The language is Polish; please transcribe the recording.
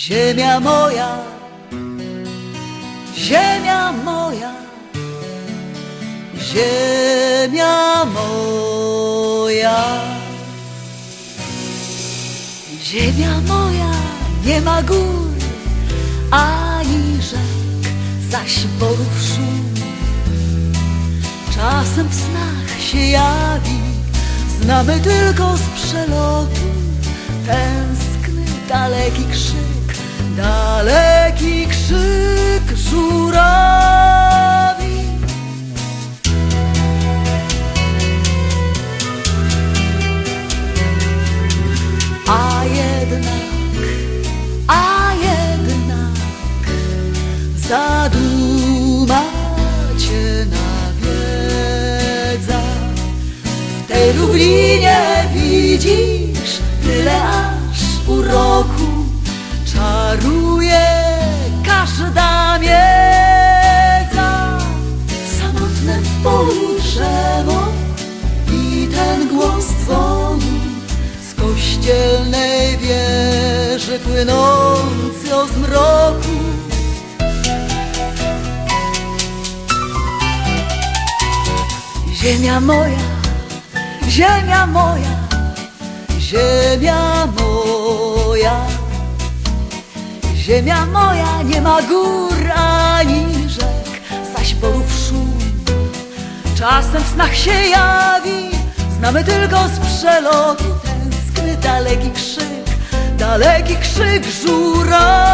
Ziemia moja, ziemia moja, ziemia moja. Ziemia moja nie ma gór ani rzek, zaś borów szum. Czasem w snach się jawi, znamy tylko z przelotu tęskny, daleki krzyk, daleki krzyk żurawi. A jednak, a jednak zadumacie nawiedza. W tej równinie widzisz tyle aż uroku czaruje każda miedza. Samotne w polu drzewo i ten głos dzwonu z kościelnej wieży płynący o zmroku. Ziemia moja, ziemia moja, ziemia moja. Ziemia moja nie ma gór ani rzek, zaś borów szum. Czasem w snach się jawi, znamy tylko z przelotu tęskny daleki krzyk, daleki krzyk żurawi.